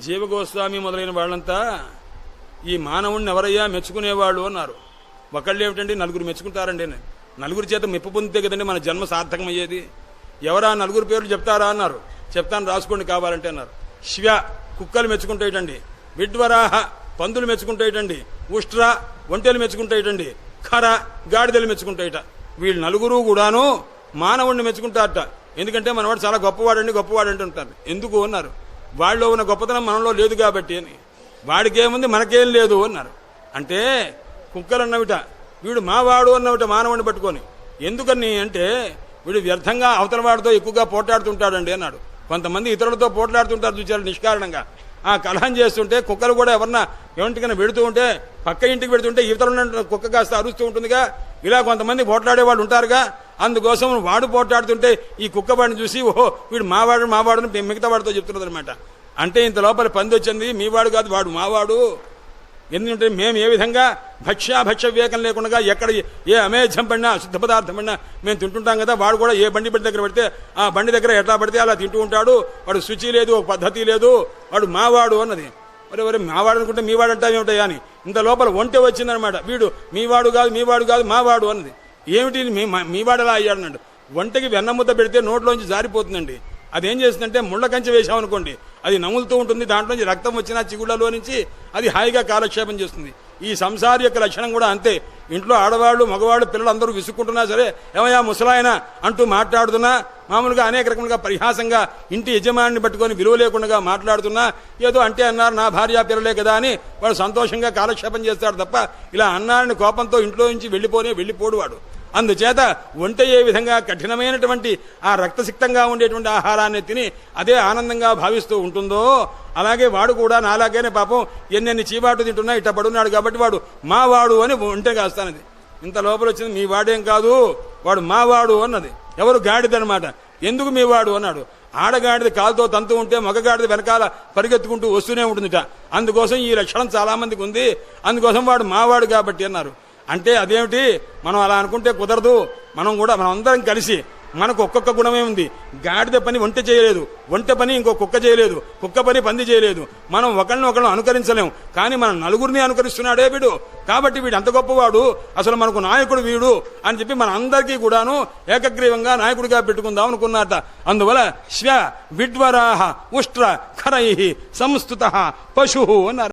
జీవగోస్వామి మొదలైన వాళ్ళంతా ఈ మానవుణ్ణి ఎవరయ్యా మెచ్చుకునేవాళ్ళు అన్నారు. ఒకళ్ళు ఏమిటండి? నలుగురు మెచ్చుకుంటారండి. అని. నలుగురి చేత మెప్పు పొందితే కదండి మన జన్మ సార్థకమయ్యేది. ఎవరా నలుగురు పేర్లు చెప్తారా అన్నారు. చెప్తాను రాసుకోండి కావాలంటే అన్నారు. శివ కుక్కలు మెచ్చుకుంటాయిటండి. విడ్వరాహ పందులు మెచ్చుకుంటాయిటండి. ఉష్ట్ర ఒంటెలు మెచ్చుకుంటాయిటండి. ఖర గాడిదలు మెచ్చుకుంటాయిట. వీళ్ళు నలుగురు కూడాను మానవుణ్ణి మెచ్చుకుంటారట. ఎందుకంటే మనవాడు చాలా గొప్పవాడండి గొప్పవాడంటే ఉంటారు. ఎందుకు అన్నారు? వాళ్ళలో ఉన్న గొప్పతనం మనలో లేదు కాబట్టి అని. వాడికేముంది మనకేం లేదు అన్నారు. అంటే కుక్కలు అన్నవిట వీడు మావాడు అన్నవిట మానవుని పట్టుకొని ఎందుకని అంటే వీడు వ్యర్థంగా అవతల వాడితో ఎక్కువగా పోట్లాడుతుంటాడండి అన్నాడు. కొంతమంది ఇతరులతో పోట్లాడుతుంటారు చూసారు నిష్కారణంగా. ఆ కలహం చేస్తుంటే కుక్కలు కూడా ఎవరన్నా ఎవరింటికైనా పెడుతూ ఉంటే పక్క ఇంటికి పెడుతుంటే ఇతరులు కుక్క కాస్త అరుస్తూ ఉంటుందిగా. ఇలా కొంతమంది పోట్లాడే వాళ్ళు ఉంటారుగా. అందుకోసం వాడు పోట్లాడుతుంటే ఈ కుక్క వాడిని చూసి ఓహో వీడు మావాడు మావాడు అని మిగతా వాడితో చెప్తున్నది అనమాట అంటే ఇంత లోపల పంది వచ్చింది మీవాడు కాదు వాడు మావాడు ఎందుకంటే మేము ఏ విధంగా భక్ష్యాభక్ష్య వివేకం లేకుండా ఎక్కడ ఏ అమేధ్యం పడినా అశుద్ధ పదార్థం పడినా మేము తింటుంటాం కదా వాడు కూడా ఏ బండి బండి దగ్గర పెడితే ఆ బండి దగ్గర ఎట్లా పడితే అలా తింటూ ఉంటాడు. వాడు శుచి లేదు ఒక పద్ధతి లేదు వాడు మావాడు అన్నది. మరి మరి మావాడు అనుకుంటే మీవాడు అంటా అని. ఇంత లోపల ఒంటె వచ్చిందనమాట వీడు మీవాడు కాదు మీవాడు కాదు మావాడు అన్నది. ఏమిటి మీ మీవాడు అలా అయ్యాడు అన్నాడు. వెన్నముద్ద పెడితే నోట్లోంచి జారిపోతుందండి. అదేం చేస్తుందంటే ముళ్ళ కంచె వేసామనుకోండి అది నములుతూ ఉంటుంది దాంట్లోంచి రక్తం వచ్చిన చిగుళ్ళలో నుంచి అది హాయిగా కాలక్షేపం చేస్తుంది. ఈ సంసారి యొక్క లక్షణం కూడా అంతే. ఇంట్లో ఆడవాళ్ళు మగవాళ్ళు పిల్లలు అందరూ విసుక్కుంటున్నా సరే ఏమయ్యా ముసలాయన అంటూ మాట్లాడుతున్నా మామూలుగా అనేక రకములుగా పరిహాసంగా ఇంటి యజమానిని పట్టుకొని విలువ లేకుండా మాట్లాడుతున్నా ఏదో అంటే అన్నారు నా భార్య పిల్లలే కదా అని వాడు సంతోషంగా కాలక్షేపం చేస్తాడు తప్ప ఇలా అన్నారని కోపంతో ఇంట్లో నుంచి వెళ్ళిపోనే వెళ్ళిపోడు వాడు. అందుచేత వంట ఏ విధంగా కఠినమైనటువంటి ఆ రక్తసిక్తంగా ఉండేటువంటి ఆహారాన్ని తిని అదే ఆనందంగా భావిస్తూ ఉంటుందో అలాగే వాడు కూడా నాలాగేనే పాపం ఎన్నెన్ని చీబాటు తింటున్నా ఇట్ట పడున్నాడు కాబట్టి వాడు మావాడు అని ఒంటే కాస్తానది ఇంత లోపల వచ్చింది మీ వాడేం కాదు వాడు మావాడు అన్నది. ఎవరు గాడిదనమాట ఎందుకు మీ వాడు అన్నాడు. ఆడగాడిద కాలుతో తంతు ఉంటే మగగాడిద వెనకాల పరిగెత్తుకుంటూ వస్తూనే ఉంటుందిట. అందుకోసం ఈ లక్షణం చాలామందికి ఉంది. అందుకోసం వాడు మావాడు కాబట్టి అన్నారు. అంటే అదేమిటి? మనం అలా అనుకుంటే కుదరదు. మనం కూడా మనం అందరం కలిసి మనకు ఒక్కొక్క గుణమే ఉంది. గాడిద పని వంట చేయలేదు. వంట పని ఇంకో కుక్క చేయలేదు. కుక్క పని పంది చేయలేదు. మనం ఒకళ్ళని ఒకరిని అనుకరించలేం. కానీ మనం నలుగురిని అనుకరిస్తున్నాడే వీడు. కాబట్టి వీడు అంత గొప్పవాడు? అసలు మనకు నాయకుడు వీడు అని చెప్పి మన అందరికీ కూడాను ఏకగ్రీవంగా నాయకుడిగా పెట్టుకుందాం అనుకున్నారట. అందువల్ల శ్వ విడ్వరాహ ఉష్ట్ర ఖరై సంస్థుత పశు అన్నారు.